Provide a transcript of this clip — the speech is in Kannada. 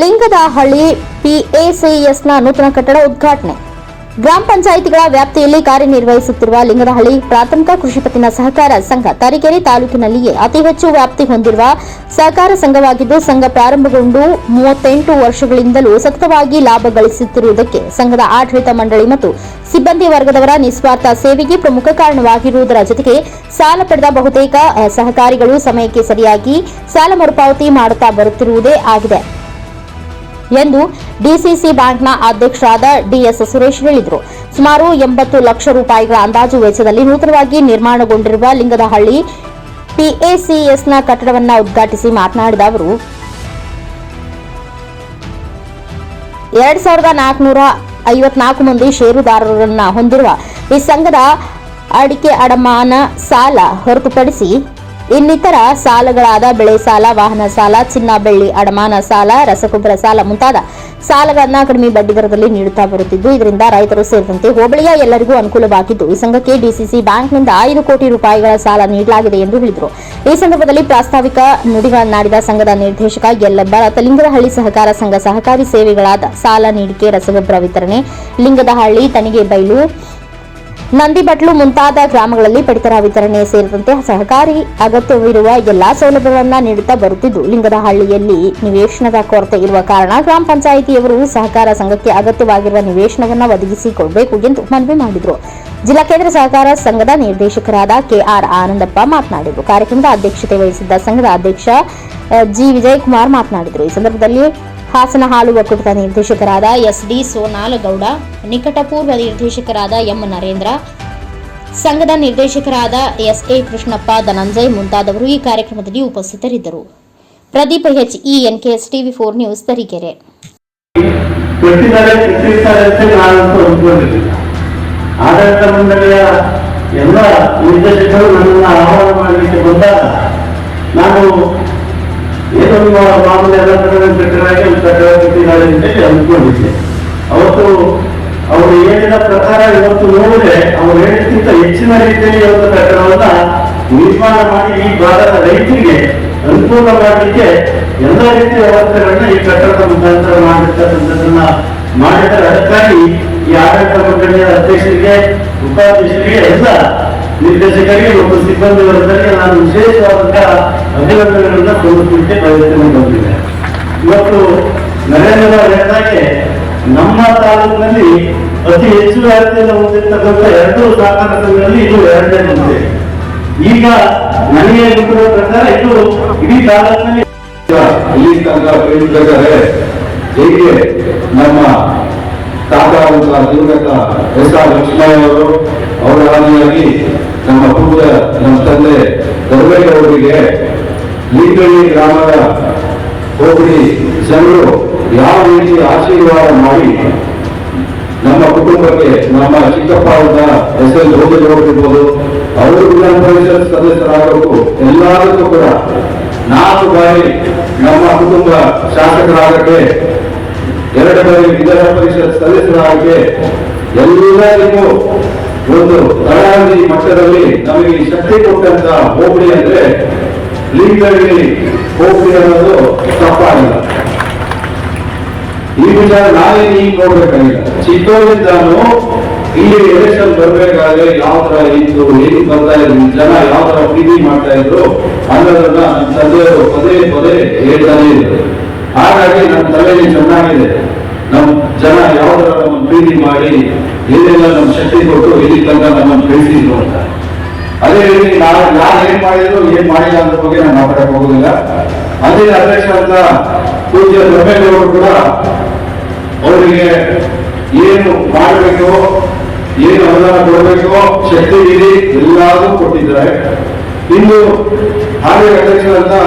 ಲಿಂಗದಹಳ್ಳಿ ಪಿಎಸಿಎಸ್ನ ನೂತನ ಕಟ್ಟಡ ಉದ್ಘಾಟನೆ. ಗ್ರಾಮ ಪಂಚಾಯಿತಿಗಳ ವ್ಯಾಪ್ತಿಯಲ್ಲಿ ಕಾರ್ಯನಿರ್ವಹಿಸುತ್ತಿರುವ ಲಿಂಗದಹಳ್ಳಿ ಪ್ರಾಥಮಿಕ ಕೃಷಿ ಪತ್ತಿನ ಸಹಕಾರ ಸಂಘ ತರೀಕೆರೆ ತಾಲೂಕಿನಲ್ಲಿಯೇ ಅತಿ ಹೆಚ್ಚು ವ್ಯಾಪ್ತಿ ಹೊಂದಿರುವ ಸಹಕಾರ ಸಂಘವಾಗಿದ್ದು, ಸಂಘ ಪ್ರಾರಂಭಗೊಂಡು ಮೂವತ್ತೆಂಟು ವರ್ಷಗಳಿಂದಲೂ ಸತತವಾಗಿ ಲಾಭ ಗಳಿಸುತ್ತಿರುವುದಕ್ಕೆ ಸಂಘದ ಆಡಳಿತ ಮಂಡಳಿ ಮತ್ತು ಸಿಬ್ಬಂದಿ ವರ್ಗದವರ ನಿಸ್ವಾರ್ಥ ಸೇವೆಗೆ ಪ್ರಮುಖ ಕಾರಣವಾಗಿರುವುದರ ಜೊತೆಗೆ ಸಾಲ ಪಡೆದ ಬಹುತೇಕ ಸಹಕಾರಿಗಳು ಸಮಯಕ್ಕೆ ಸರಿಯಾಗಿ ಸಾಲ ಮರುಪಾವತಿ ಮಾಡುತ್ತಾ ಬರುತ್ತಿರುವುದೇ ಆಗಿದೆ. ಎಂದು ಡಿಸಿಸಿ ಬ್ಯಾಂಕ್ನ ಅಧ್ಯಕ್ಷರಾದ ಡಿಎಸ್ ಸುರೇಶ್ ಹೇಳಿದರು. ಸುಮಾರು ಎಂಬತ್ತು ಲಕ್ಷ ರೂಪಾಯಿಗಳ ಅಂದಾಜು ವೆಚ್ಚದಲ್ಲಿ ನೂತನವಾಗಿ ನಿರ್ಮಾಣಗೊಂಡಿರುವ ಲಿಂಗದಹಳ್ಳಿ ಪಿಎಸಿಎಸ್ನ ಕಟ್ಟಡವನ್ನು ಉದ್ಘಾಟಿಸಿ ಮಾತನಾಡಿದ ಅವರು, ಎರಡ್ ಸಾವಿರದ ನಾಲ್ಕುನೂರ ಐವತ್ನಾಲ್ಕು ಮಂದಿ ಷೇರುದಾರರನ್ನ ಹೊಂದಿರುವ ಈ ಸಂಘದ ಅಡಿಕೆ ಅಡಮಾನ ಸಾಲ ಹೊರತುಪಡಿಸಿ ಇನ್ನಿತರ ಸಾಲಗಳಾದ ಬೆಳೆ ಸಾಲ, ವಾಹನ ಸಾಲ ಚಿನ್ನ ಬೆಳ್ಳಿ ಅಡಮಾನ ಸಾಲ, ರಸಗೊಬ್ಬರ ಸಾಲ ಮುಂತಾದ ಸಾಲಗಳನ್ನು ಕಡಿಮೆ ಬಡ್ಡಿ ದರದಲ್ಲಿ ನೀಡುತ್ತಾ ಬರುತ್ತಿದ್ದು, ಇದರಿಂದ ರೈತರು ಸೇರಿದಂತೆ ಹೋಬಳಿಯ ಎಲ್ಲರಿಗೂ ಅನುಕೂಲವಾಗಿದ್ದು, ಈ ಸಂಘಕ್ಕೆ ಡಿಸಿಸಿ ಬ್ಯಾಂಕ್ನಿಂದ ಐದು ಕೋಟಿ ರೂಪಾಯಿಗಳ ಸಾಲ ನೀಡಲಾಗಿದೆ ಎಂದು ಹೇಳಿದರು. ಈ ಸಂದರ್ಭದಲ್ಲಿ ಪ್ರಾಸ್ತಾವಿಕ ನುಡಿಗಳನ್ನಾಡಿದ ಸಂಘದ ನಿರ್ದೇಶಕ ಯಲ್ಲಬ್ಬ ಲಿಂಗದಹಳ್ಳಿ ಸಹಕಾರ ಸಂಘ ಸಹಕಾರಿ ಸೇವೆಗಳಾದ ಸಾಲ, ನೀಡಿಕೆ, ರಸಗೊಬ್ಬರ ವಿತರಣೆ, ಲಿಂಗದಹಳ್ಳಿ ತನಿಗೆ ಬೈಲು ನಂದಿಬಟ್ಲು ಮುಂತಾದ ಗ್ರಾಮಗಳಲ್ಲಿ ಪಡಿತರ ವಿತರಣೆ ಸೇರಿದಂತೆ ಸಹಕಾರಿ ಅಗತ್ಯವಿರುವ ಎಲ್ಲಾ ಸೌಲಭ್ಯಗಳನ್ನು ನೀಡುತ್ತಾ ಬರುತ್ತಿದ್ದು, ಲಿಂಗದಹಳ್ಳಿಯಲ್ಲಿ ನಿವೇಶನದ ಕೊರತೆ ಇರುವ ಕಾರಣ ಗ್ರಾಮ ಪಂಚಾಯಿತಿಯವರು ಸಹಕಾರ ಸಂಘಕ್ಕೆ ಅಗತ್ಯವಾಗಿರುವ ನಿವೇಶನವನ್ನು ಒದಗಿಸಿಕೊಡಬೇಕು ಎಂದು ಮನವಿ ಮಾಡಿದರು. ಜಿಲ್ಲಾ ಕೇಂದ್ರ ಸಹಕಾರ ಸಂಘದ ನಿರ್ದೇಶಕರಾದ ಕೆಆರ್ ಆನಂದಪ್ಪ ಮಾತನಾಡಿದರು. ಕಾರ್ಯಕ್ರಮದ ಅಧ್ಯಕ್ಷತೆ ವಹಿಸಿದ್ದ ಸಂಘದ ಅಧ್ಯಕ್ಷ ಜಿ. ವಿಜಯಕುಮಾರ್ ಮಾತನಾಡಿದರು. ಈ ಸಂದರ್ಭದಲ್ಲಿ ಹಾಸನ ಹಾಲು ಒಕ್ಕೂಟದ ನಿರ್ದೇಶಕರಾದ ಎಸ್ ಡಿ ಸೋನಾಲ್ ಸೋನಾಲಗೌಡ, ನಿಕಟಪೂರ್ವ ನಿರ್ದೇಶಕರಾದ ಎಂ. ನರೇಂದ್ರ, ಸಂಘದ ನಿರ್ದೇಶಕರಾದ ಎಸ್. ಎ. ಕೃಷ್ಣಪ್ಪ, ಧನಂಜಯ್ ಮುಂತಾದವರು ಈ ಕಾರ್ಯಕ್ರಮದಲ್ಲಿ ಉಪಸ್ಥಿತರಿದ್ದರು. Pradeep H. E. N. K. S. TV four news Tarikere. ಆಡಳಿತ ಮಂಡಳಿಯ ಎಲ್ಲ ನಿರ್ದೇಶಕರು ನನ್ನನ್ನು ಆಹ್ವಾನ ಮಾಡಲಿಕ್ಕೆ ಬಂದಾಗ ನಾನು ಏನೋ ಮಾಮೂಲಿ ಎಲ್ಲ ಕಡೆ ಕಟ್ಟಡಕ್ಕೆ ಅಲ್ಲಿ ಹೇಳಿ ಅಂದ್ಕೊಂಡಿದ್ದೆ ಅವತ್ತು ಅವರು ಹೇಳಿದ ಪ್ರಕಾರ ಇವತ್ತು ನೋಡಿದ್ರೆ ಅವರು ಹೇಳಿದ್ಕಿಂತ ಹೆಚ್ಚಿನ ರೀತಿಯಲ್ಲಿ ಇವತ್ತು ಕಟ್ಟಡವನ್ನ ನಿರ್ಮಾಣ ಮಾಡಿ ಈ ಭಾಗದ ರೈತರಿಗೆ ಅನುಕೂಲ ಮಾಡಲಿಕ್ಕೆ ಎಲ್ಲ ರೀತಿಯ ವ್ಯವಸ್ಥೆಗಳನ್ನ ಈ ಕಟ್ಟಡದ ಮುಖಾಂತರ ಮಾಡಿರ್ತಕ್ಕಂಥದ್ದನ್ನ ಮಾಡಿದ್ದಾರೆ ಅದಕ್ಕಾಗಿ ಈ ಆಡಳಿತ ಮಂಡಳಿಯ ಅಧ್ಯಕ್ಷರಿಗೆ, ಉಪಾಧ್ಯಕ್ಷರಿಗೆ ಎಲ್ಲ ನಿರ್ದೇಶಕರಿಗೆ ಮತ್ತು ಸಿಬ್ಬಂದಿ ವರ್ಗದವರಿಗೆ ನಾನು ವಿಶೇಷವಾದಂತಹ ಅಭಿನಂದನೆಗಳನ್ನ ತೋರಿಸಲಿಕ್ಕೆ ಪ್ರಯತ್ನ ಬಂದಿದೆ ಇವತ್ತು ನರೇಂದ್ರ ಅವರು ಹೇಳಿದಾಗೆ ನಮ್ಮ ತಾಲೂಕಿನಲ್ಲಿ ಅತಿ ಹೆಚ್ಚು ವ್ಯಾಪ್ತಿಯನ್ನು ಹೊಂದಿರತಕ್ಕಂಥ ಎರಡು ಸಹಕಾರ ಸಂಘಗಳಲ್ಲಿ ಇದು ಎರಡನೇ ಬಂದಿದೆ. ಈಗ ನನಗೆ ಗೊತ್ತಿರುವ ಪ್ರಕಾರ ಇದು ಇಡೀ ತಾಲೂಕಿನಲ್ಲಿ ಇಲ್ಲಿ ತನಕ ಬೆಳೆದಿದ್ದಾರೆ ಹೇಗೆ ನಮ್ಮ ತಾತ ದಿವಂಗತ ಎಸ್ ಆರ್ ಲಕ್ಷ್ಮಣವರು ಅವರ ಹಾನಿಯಾಗಿ ನಮ್ಮ ಪೂರ್ವ ನಮ್ಮ ತಂದೆ ಅವರಿಗೆ ಲೀಗಳ್ಳಿ ಗ್ರಾಮದ ಹೋಬಳಿ ಜನರು ಯಾವ ರೀತಿ ಆಶೀರ್ವಾದ ಮಾಡಿ ನಮ್ಮ ಕುಟುಂಬಕ್ಕೆ, ನಮ್ಮ ಚಿಕ್ಕಪ್ಪ ಅವರ ಹೆಸರು ಹೋಗಿ ಹೋಗಿರ್ಬೋದು ಅವರು ವಿಧಾನ ಪರಿಷತ್ ಸದಸ್ಯರಾಗಬೇಕು ಎಲ್ಲರಿಗೂ ಕೂಡ ನಾಲ್ಕು ಬಾರಿ ನಮ್ಮ ಕುಟುಂಬ ಶಾಸಕರಾಗಕ್ಕೆ, ಎರಡು ಬಾರಿ ವಿಧಾನ ಪರಿಷತ್ ಸದಸ್ಯರಾಗಕ್ಕೆ ಎಲ್ಲರಿಗೂ ಒಂದು ತಳಹಳ್ಳಿ ಮಟ್ಟದಲ್ಲಿ ನಮಗೆ ಶಕ್ತಿ ಕೊಟ್ಟಂತ ಹೋಬಳಿ ಅಂದ್ರೆ ಲೀಗಲ್ಲಿ ಹೋಬಳಿ ಅನ್ನೋದು ತಪ್ಪಾಗಿಲ್ಲ. ಈ ವಿಚಾರ ನಾವೇ ಈಗ ನೋಡ್ಬೇಕಾಗಿಲ್ಲ. ನಾನು ಇಲ್ಲಿ ಎಲೆಕ್ಷನ್ ಬರ್ಬೇಕಾದ್ರೆ ಯಾವ ತರ ಇತ್ತು ಹೇಗೆ ಬರ್ತಾ ಇದ್ರು, ಜನ ಯಾವ ತರ ಪ್ರೀತಿ ಮಾಡ್ತಾ ಇದ್ರು ಅನ್ನೋದನ್ನ ನನ್ನ ತಂದೆಯವರು ಪದೇ ಪದೇ ಹೇಳ್ತಾನೆ ಇದ್ರು ಹಾಗಾಗಿ ನನ್ನ ತಲೆಯಲ್ಲಿ ಚೆನ್ನಾಗಿದೆ. ನಮ್ಮ ಜನ ಯಾವ ತರ ನಮ್ಮ ಪ್ರೀತಿ ಮಾಡಿ ಏನೆಲ್ಲ ನಮ್ಮ ಶಕ್ತಿ ಕೊಟ್ಟು ಇಲ್ಲಿ ತಂದ ನಮ್ಮನ್ನು ಕಳಿಸಿದ್ರು ಅಂತ. ಅದೇ ರೀತಿ ನಾವು ಯಾರು ಏನ್ ಮಾಡಿದ್ರು, ಏನ್ ಮಾಡಿಲ್ಲ ಅಂತ ಬಗ್ಗೆ ನಾನು ಮಾತಾಡಕ್ ಹೋಗುದಿಲ್ಲ. ಅದೇ ಅಧ್ಯಕ್ಷ ಅಂತ ಪೂಜ್ಯ ಧರ್ಮೇಗೌಡರು ಕೂಡ ಅವರಿಗೆ ಏನು ಮಾಡಬೇಕು, ಏನು ಅನುದಾನ ಕೊಡಬೇಕು, ಶಕ್ತಿ ಇದೆ ಎಲ್ಲಾದರೂ ಕೊಟ್ಟಿದ್ದಾರೆ. ಇನ್ನು ಹಾಗೆ ಅಧ್ಯಕ್ಷರಂತ